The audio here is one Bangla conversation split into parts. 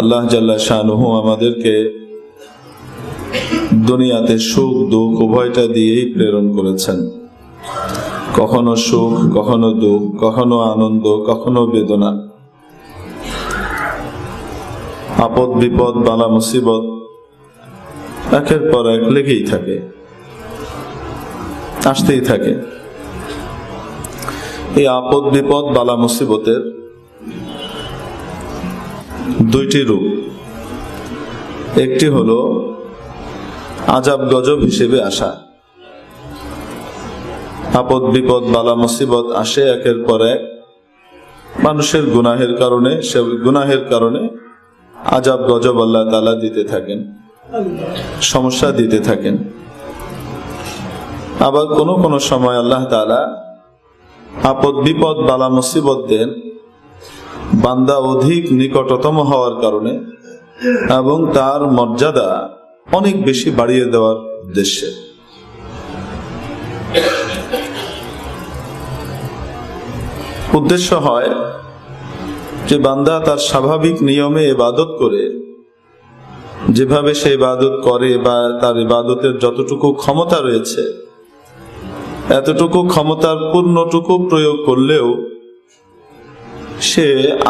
আল্লাহ জাল্লা শাহনুহু আমাদেরকে দুনিয়াতে সুখ, দুঃখ উভয়টা দিয়েই প্রেরণ করেছেন। কখনো সুখ, কখনো দুঃখ, কখনো আনন্দ, কখনো বেদনা। আপদ, বিপদ, বালা, মুসিবত একের পর এক লেগেই থাকে, আসতেই থাকে। এই আপদ, বিপদ, বালা, মুসিবতের দুইটি রূপ। একটি হলো আজাব গজব হিসেবে আসা। আপদ বিপদ, বালা মুসিবত আসে একের পর এক। মানুষের গুনাহের কারণে, সে গুনাহের কারণে আজাব গজব আল্লাহ তালা দিতে থাকেন, সমস্যা দিতে থাকেন। আবার কোনো কোনো সময় আল্লাহ তালা আপদ বিপদ, বালা মুসিবত দেন। বান্দা অধিক নিকটতম হওয়ার কারণে এবং তার মর্যাদা অনেক বেশি বাড়িয়ে দেওয়ার উদ্দেশ্যে। উদ্দেশ্য হয় যে বান্দা তার স্বাভাবিক নিয়মে এবাদত করে, যেভাবে সে ইবাদত করে বা তার ইবাদতের যতটুকু ক্ষমতা রয়েছে, এতটুকু ক্ষমতার পূর্ণটুকু প্রয়োগ করলেও সে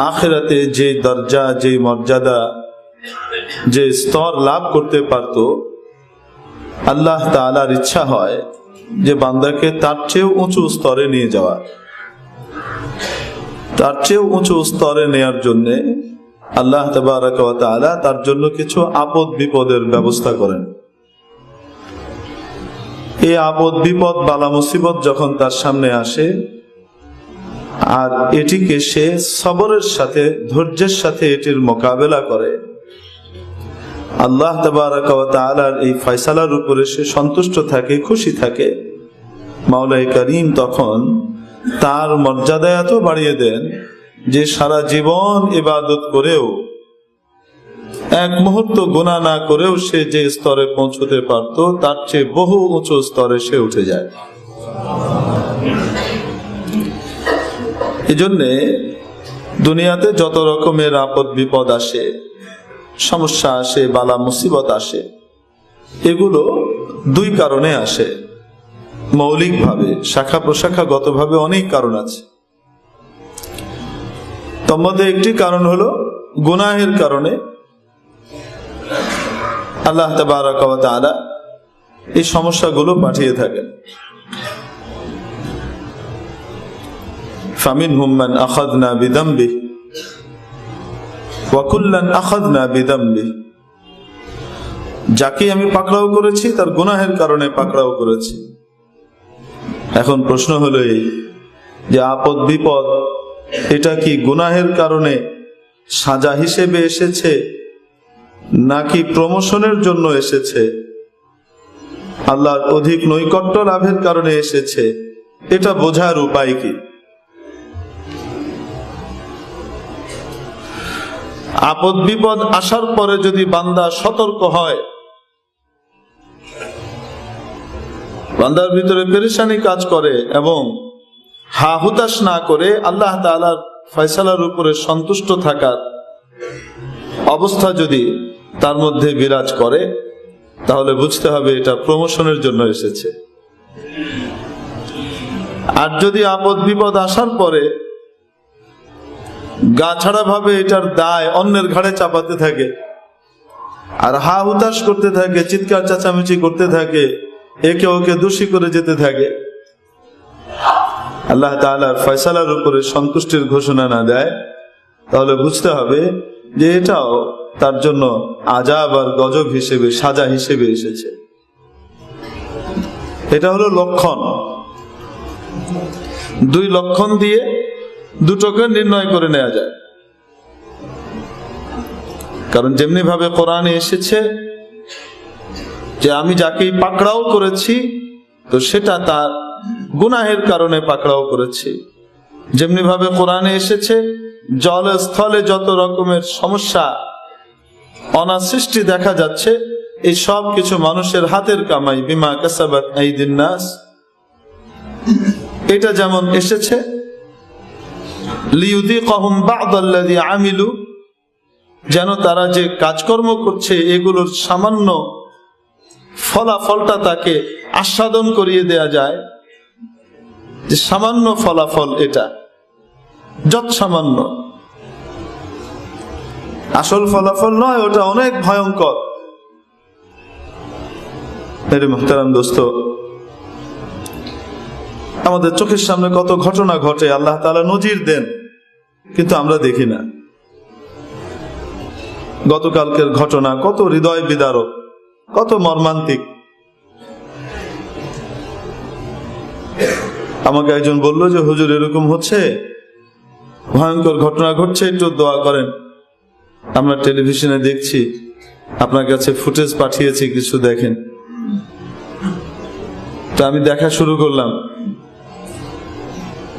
আখেরাতে যে দরজা, যে মর্যাদা, যে স্তর লাভ করতে পারত, আল্লাহ তালার ইচ্ছা হয় যে বান্দাকে তার চেয়েও উঁচু স্তরে নিয়ে যাওয়া। তার চেয়েও উঁচু স্তরে নেয়ার জন্যে আল্লাহ তালা তার জন্য কিছু আপদ বিপদের ব্যবস্থা করেন। এই আপদ বিপদ বালা মুসিবত যখন তার সামনে আসে আর এটিকে সে সবরের সাথে, ধৈর্যের সাথে এটির মোকাবেলা করে। আল্লাহ তালার এই ফয়সালার উপরে সে সন্তুষ্ট থাকে, খুশি থাকে। মাওলাই করিম তখন তার মর্যাদা এত বাড়িয়ে দেন যে সারা জীবন ইবাদত করেও, এক মুহূর্ত গুণা না করেও সে যে স্তরে পৌঁছতে পারত, তার চেয়ে বহু উঁচু স্তরে সে উঠে যায়। এজন্যে দুনিয়াতে যত রকমের আপদ বিপদ আসে, সমস্যা আসে, বালা মুসিবত আসে, এগুলো দুই কারণে আসে। মৌলিকভাবে শাখা প্রশাখাগতভাবে অনেক কারণ আছে। মধ্যে একটি কারণ হলো গুনাহের কারণে। আল্লাহ তালা এই সমস্যাগুলো পাঠিয়ে থাকেন। ফামিন হুম্মান আখাদনা বিদম্বি ওয়াকুল্লান আখাদনা বিদম্বি যাকে আমি পাকড়াও করেছি, তার গুনাহের কারণে পাকড়াও করেছি। এখন প্রশ্ন হলো এই যে আপদ বিপদ, এটা কি গুনাহের কারণে সাজা হিসেবে এসেছে, নাকি প্রমোশনের জন্য এসেছে? আল্লাহর অধিক নৈকট্য লাভের কারণে এসেছে, এটা বোঝার উপায় কি? আপদ বিপদ আসার পরে যদি বান্দা সতর্ক হয়, বান্দার ভিতরে পেরেশানি কাজ করে এবং হা হুতাশ না করে আল্লাহ তালার ফয়সালার উপরে সন্তুষ্ট থাকার অবস্থা যদি তার মধ্যে বিরাজ করে, তাহলে বুঝতে হবে এটা প্রমোশনের জন্য এসেছে। আর যদি আপদ বিপদ আসার পরে গা ছাড়া ভাবে এটার দায় অন্যের ঘাড়ে চাপাতে থাকে। আর হা হুতাশ করতে থাকে, চিৎকার চাচামেচি করতে থাকে, একে ওকে দোষী করে যেতে থাকে। আল্লাহ তালার ফয়সালার উপরে সন্তুষ্টির ঘোষণা না দেয়। তাহলে বুঝতে হবে যে এটাও তার জন্য আজাব আর গজব হিসেবে, সাজা হিসেবে এসেছে। এটা হলো লক্ষণ। দুই লক্ষণ দিয়ে দুটোকে নির্ণয় করে নেওয়া যায়। কারণ যেমনি ভাবে কোরআনে এসেছে যে আমি যাকেই পাকড়াও করেছি, তো সেটা তার গুনাহের কারণে পাকড়াও করেছি। যেমনি ভাবে কোরআনে এসেছে, জল স্থলে যত রকমের সমস্যা অনাসৃষ্টি দেখা যাচ্ছে, এই সব কিছু মানুষের হাতের কামাই, বিমা কাসাবাত নাস। এটা যেমন এসেছে যেন তারা যে কাজকর্ম করছে, এগুলোর সামান্য ফলাফলটা তাকে আস্বাদন করিয়ে দেয়া যায়। যে সামান্য ফলাফল এটা, যত সামান্য। আসল ফলাফল নয়, ওটা অনেক ভয়ঙ্কর। দোস্ত, আমাদের চোখের সামনে কত ঘটনা ঘটে, আল্লাহ তালা নজির দেন। কিন্তু আমরা দেখি না। গতকালকের ঘটনা কত হৃদয় বিদারক, কত মর্মান্তিক। আমাকে একজন বলল যে, হুজুর, এরকম হচ্ছে? ভয়ঙ্কর ঘটনা ঘটছে, একটু দোয়া করেন। আমরা টেলিভিশনে দেখছি, আপনার কাছে ফুটেজ পাঠিয়েছি, কিছু দেখেন। তো আমি দেখা শুরু করলাম।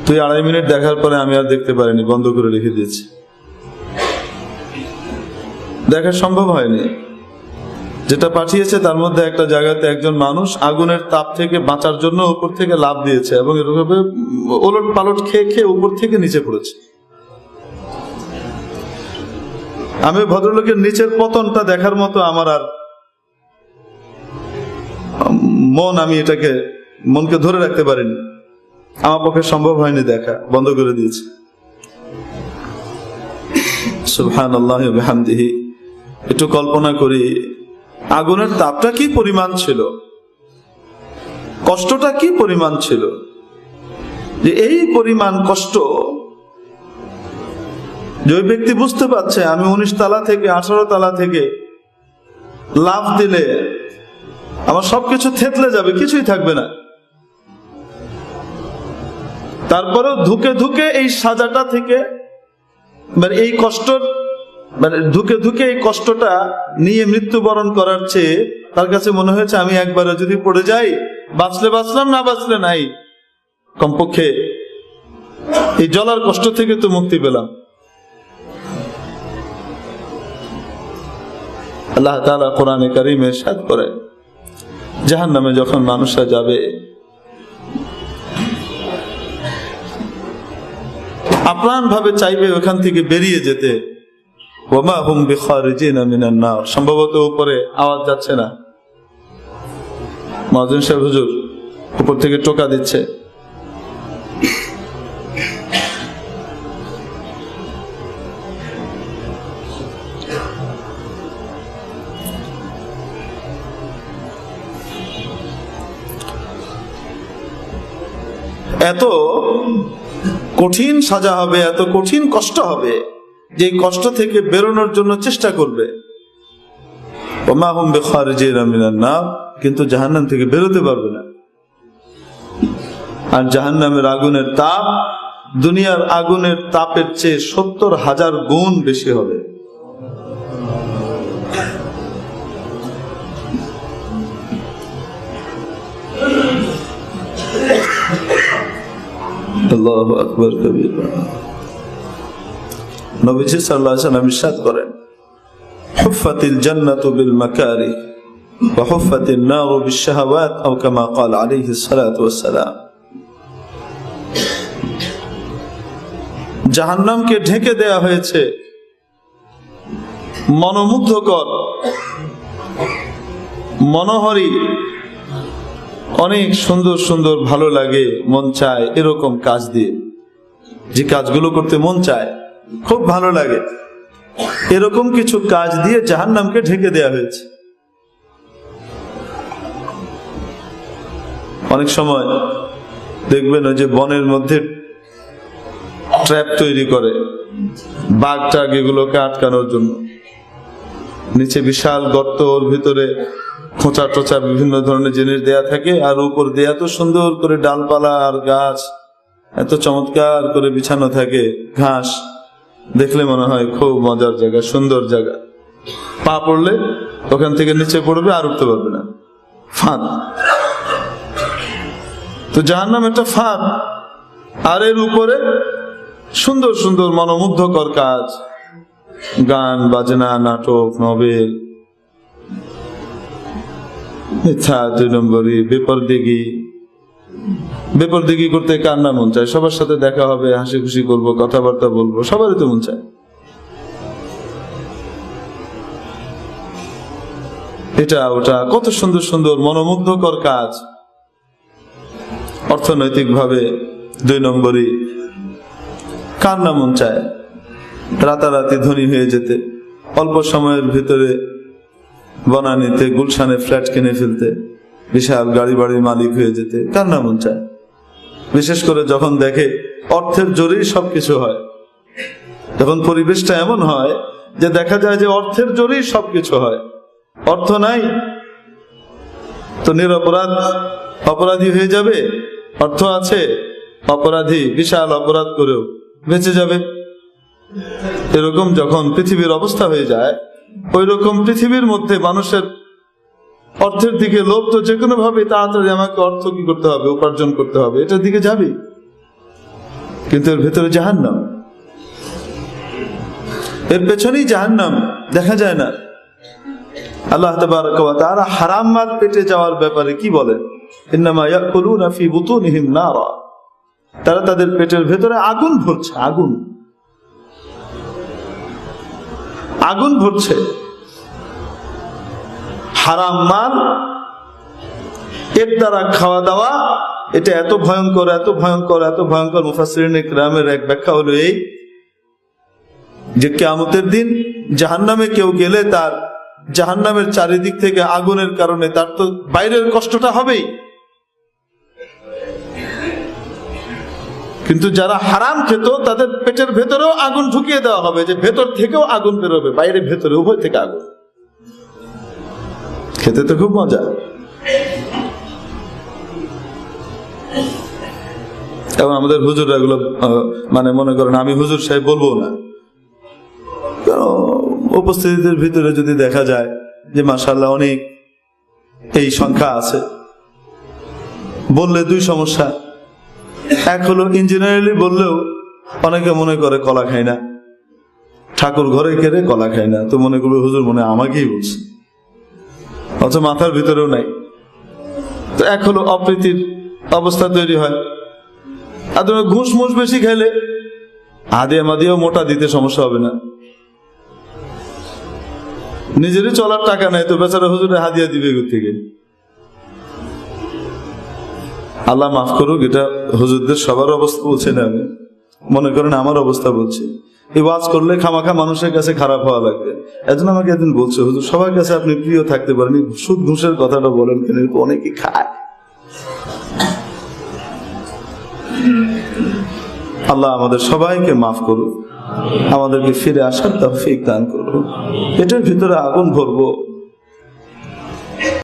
তুই আড়াই মিনিট দেখার পরে আমি আর দেখতে পারিনি, বন্ধ করে রেখে দিয়েছি। দেখা সম্ভব হয়নি। যেটা পাঠিয়েছে তার মধ্যে একটা জায়গাতে একজন মানুষ আগুনের তাপ থেকে বাঁচার জন্য উপর থেকে লাভ দিয়েছে এবং এরকমভাবে ওলট পালট খেয়ে খেয়ে উপর থেকে নিচে পড়েছে। আমি ভদ্রলোকের নিচের পতনটা দেখার মতো আমার আর মন আমি এটাকে মনকে ধরে রাখতে পারিনি। আমার পক্ষে সম্ভব হয়নি দেখা, বন্ধ করে দিয়েছি। সুবহান আল্লাহ একটু কল্পনা করি, আগুনের তাপটা কি পরিমাণ ছিল? কষ্টটা কি পরিমাণ ছিল? যে এই পরিমাণ কষ্ট, যে ওই ব্যক্তি বুঝতে পারছে, আমি উনিশ তালা থেকে, আঠারো তালা থেকে লাভ দিলে, আমার সবকিছু থেতলে যাবে, কিছুই থাকবে না। তারপরেও ধুকে ধুকে এই সাজাটা থেকে মানে এই কষ্ট মানে ধুকে ধুকে এই কষ্টটা নিয়ে মৃত্যুবরণ করার চেয়ে তার কাছে মনে হয়েছে, আমি একবারে যদি পড়ে যাই, বাঁচলে বাঁচলাম, না বাঁচলে নাই। কমপক্ষে এই জলার কষ্ট থেকে তো মুক্তি পেলাম। আল্লাহ তালা কোরআনে কারিমে সাদ করে জাহান নামে যখন মানুষরা যাবে আপ্রাণ ভাবে চাইবে ওখান থেকে বেরিয়ে যেতে। ওমা হুম নার। সম্ভবত উপরে আওয়াজ যাচ্ছে না। মহাজন সাহেব, হুজুর, উপর থেকে টোকা দিচ্ছে। এত কঠিন সাজা হবে, এত কঠিন কষ্ট হবে যে কষ্ট থেকে বেরোনোর জন্য চেষ্টা করবে। কিন্তু জাহান্নাম থেকে বেরোতে পারবে না। আর জাহান্নামের আগুনের তাপ, দুনিয়ার আগুনের তাপের চেয়ে সত্তর হাজার গুণ বেশি হবে। আল্লাহু আকবার কবিরা নবীজি সাল্লাল্লাহু আলাইহি সাল্লাম ইরশাদ করেন হুফাতিল জান্নাতু বিল মাকারি ওয়া হুফাতিন নারু বিশ শাহাওয়াত আও কামা قال আলাইহি সালাতু ওয়াসসালাম জাহান্নামকে ঢেকে দেয়া হয়েছে মনোমুগ্ধকর মনোহরি অনেক সুন্দর সুন্দর ভালো লাগে, মন চায় এরকম কাজ দিয়ে। যে কাজগুলো করতে মন চায়, খুব ভালো লাগে। এরকম কিছু কাজ দিয়ে জাহান নামকে ঢেকে দেয়া হয়েছে। অনেক সময় দেখবেন ওই যে বনের মধ্যে ট্র্যাপ তৈরি করে বাঘ টাগ এগুলোকে আটকানোর জন্য। নিচে বিশাল গর্ত ওর ভিতরে খোঁচা টোচা বিভিন্ন ধরনের জিনিস দেয়া থাকে, আর উপর দেয়া তো সুন্দর করে ডালপালা আর গাছ, এত চমৎকার করে বিছানো থাকে, ঘাস। দেখলে মনে হয় খুব মজার জায়গা, সুন্দর জায়গা। পা পড়লে ওখান থেকে নিচে পড়বে আর উঠতে পারবে না। ফাঁদ। তো যার নাম একটা ফাঁদ। আর এর উপরে সুন্দর সুন্দর মনোমুগ্ধকর কাজ। গান, বাজনা, নাটক, নভেল। মিথ্যা দুই নম্বরই বেপরদিগি। বেপরদিগি করতে কার না মন চায়? সবার সাথে দেখা হবে হাসি খুশি করব, কথাবার্তা বলব, সবারই তো মন চায়। এটা ওটা কত সুন্দর সুন্দর মনোমুগ্ধকর কাজ। অর্থনৈতিকভাবে দুই নম্বরই। কার না মন চায়? রাতারাতি ধনী হয়ে যেতে। অল্প সময়ের ভিতরে বনানীতে গুলশানে ফ্ল্যাট কিনে ফেলতে। বিশাল গাড়ি বাড়ির মালিক হয়ে যেতে। কার না মন চায় বিশেষ করে যখন দেখে অর্থের জোরেই সবকিছু হয়। যখন পরিবেশটা এমন হয় যে দেখা যায় যে অর্থের জোরেই সবকিছু হয়। অর্থ নাই। তো নিরপরাধ অপরাধী হয়ে যাবে। অর্থ আছে। অপরাধী বিশাল অপরাধ করেও বেঁচে যাবে। এরকম যখন পৃথিবীর অবস্থা হয়ে যায় ওই রকম পৃথিবীর মধ্যে মানুষের অর্থের দিকে লোভ তো যে কোনো ভাবে তাড়াতাড়ি আমাকে অর্থ কি করতে হবে, উপার্জন করতে হবে, এটার দিকে যাবে? কিন্তু এর ভেতরে জাহান্নাম। এর পেছনেই জাহান্নাম, দেখা যায় না। আল্লাহ তাআলা হারাম মাল পেটে যাওয়ার ব্যাপারে কি বলেন? তারা তাদের পেটের ভেতরে আগুন ভরছে, আগুন। আগুন ভরছে হারাম মাল, এর দ্বারা খাওয়া দাওয়া, এটা এত ভয়ঙ্কর এত ভয়ঙ্কর এত ভয়ঙ্কর। মুফাসসিরিন ইকরামের এক ব্যাখ্যা হলো এই যে কেয়ামতের দিন জাহান্নামে কেউ গেলে তার জাহান্নামের চারিদিক থেকে আগুনের কারণে তার তো বাইরের কষ্টটা হবেই। কিন্তু যারা হারাম খেত, তাদের পেটের ভেতরেও আগুন ঢুকিয়ে দেওয়া হবে, যে ভেতর থেকেও আগুন বেরোবে, বাইরে ভেতরে, উভয় থেকে আগুন। খেতে তো খুব মজা। এবং আমাদের হুজুর এগুলো মানে মনে করেন, আমি হুজুর সাহেব বলব না। উপস্থিতিদের ভিতরে যদি দেখা যায় যে মাসাল্লাহ অনেক এই সংখ্যা আছে, বললে দুই সমস্যা। এক হলো ইঞ্জিনিয়ারিং বললেও অনেকে মনে করে কলা খায় না। ঠাকুর ঘরে কেড়ে কলা খায় না। তো মনে করবে, হুজুর, মনে আমাকেই বলছে। অথচ মাথার ভিতরেও নাই। তো এক হলো অপ্রীতির অবস্থা তৈরি হয়। আর তুমি ঘুষ মুষ বেশি খেলে আদিয়া মাদিয়াও মোটা দিতে সমস্যা হবে না। নিজেরই চলার টাকা নাই, তো বেচারা হুজুরে হাদিয়া দিবে থেকে আল্লাহ মাফ করুক, এটা হুজুরদের সবার অবস্থা বলছি না আমি। মনে করেন আমার অবস্থা বলছি। এই ওয়াজ করলে খামাখা মানুষের কাছে খারাপ হওয়া লাগবে। একজন আমাকে একদিন বলছে, হুজুর, সবার কাছে আপনি প্রিয় থাকতে পারেন। সুদ ঘুষের কথাটা বলেন কেন? অনেকে খায়। আল্লাহ আমাদের সবাইকে মাফ করুন আমাদেরকে ফিরে আসার তৌফিক দান করুন এটার ভিতরে আগুন ভরবো